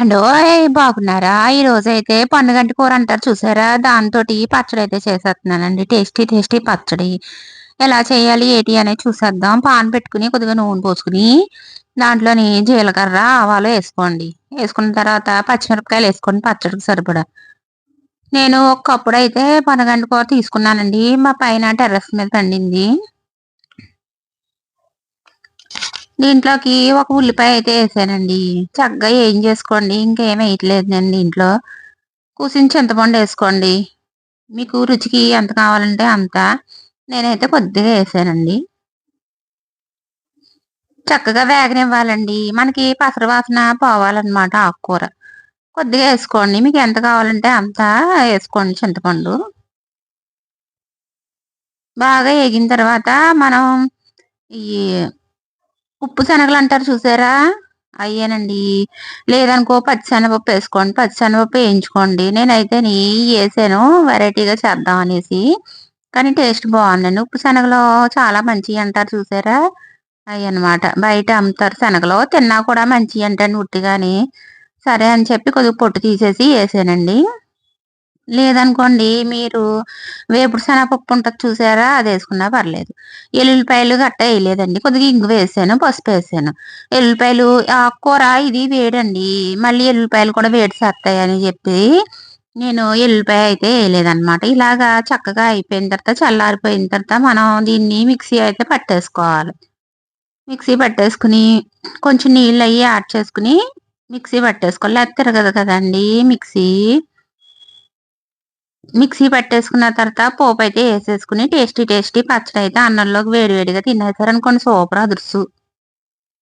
And బాగున్నారా? ఈ రోజు అయితే పన్నుగంటి కూర అంటారు చూసారా? దాంతో పచ్చడి అయితే చేసేస్తున్నానండి. టేస్టీ టేస్టీ పచ్చడి. ఎలా చేయాలి ఏంటి అనేది చూసేద్దాం. పాన్ పెట్టుకుని కొద్దిగా నూనె పోసుకుని దాంట్లోని జీలకర్ర ఆవాలు వేసుకోండి. వేసుకున్న తర్వాత పచ్చిమిరపకాయలు వేసుకోండి పచ్చడికి సరిపడా. నేను ఒకప్పుడు అయితే పనగంటి కూర తీసుకున్నానండి. మా పైన టెర్రస్ మీద పండింది. దీంట్లోకి ఒక ఉల్లిపాయ అయితే వేసానండి. చక్కగా ఏం చేసుకోండి? ఇంకేం వేయట్లేదండి ఇంట్లో దీంట్లో. కూసిన చింతపండు వేసుకోండి? మీకు రుచికి ఎంత కావాలంటే అంత. నేనైతే కొద్దిగా వేసానండి. చక్కగా వేగనివ్వాలండి. మనకి పసర వాసన పోవాలన్నమాట ఆకుకూర. కొద్దిగా వేసుకోండి. మీకు ఎంత కావాలంటే అంత వేసుకోండి చింతపండు. బాగా వేగిన తర్వాత మనం ఈ ఉప్పు శనగలు అంటారు చూసారా? అయ్యానండి. లేదనుకో పచ్చిశనగపప్పు వేసుకోండి. పచ్చిశనగపప్పు వేయించుకోండి. నేనైతే నీ వేసాను. వెరైటీగా చేద్దాం అనేసి. కానీ టేస్ట్ బాగుందండి. ఉప్పు శనగలో చాలా మంచివి అంటారు చూసారా? అవి అనమాట బయట అమ్ముతారు శనగలో. తిన్నా కూడా మంచివి అంటండి ఉట్టిగాని. సరే అని చెప్పి కొద్దిగా పొట్టు తీసేసి వేసానండి. లేదనుకోండి మీరు వేపుడు శనగపప్పు ఉంటుంది చూసారా? అది వేసుకున్నా పర్లేదు. ఎల్లుల్లిపాయలు గట్ట వేయలేదండి. కొద్దిగా ఇంగు వేసాను పసుపు వేసాను. ఎల్లుల్లిపాయలు ఆకుకూర ఇది వేడండి. మళ్ళీ ఎల్లుల్లిపాయలు కూడా వేడి చేస్తాయని చెప్పి నేను ఎల్లుల్లిపాయ అయితే వేయలేదన్నమాట. ఇలాగా చక్కగా అయిపోయిన తర్వాత చల్లారిపోయిన తర్వాత మనం దీన్ని మిక్సీ అయితే పట్టేసుకోవాలి. మిక్సీ పట్టేసుకుని కొంచెం నీళ్ళు అవి యాడ్ చేసుకుని మిక్సీ పట్టేసుకోవాలి. లేకపోతే తిరగదు కదండి మిక్సీ. మిక్సీ పట్టేసుకున్న తర్వాత పోపు అయితే వేసేసుకుని టేస్టీ టేస్టీ పచ్చడి అయితే అన్నంలోకి వేడివేడిగా తినేసారనుకోండి సూపర్ అదుర్సు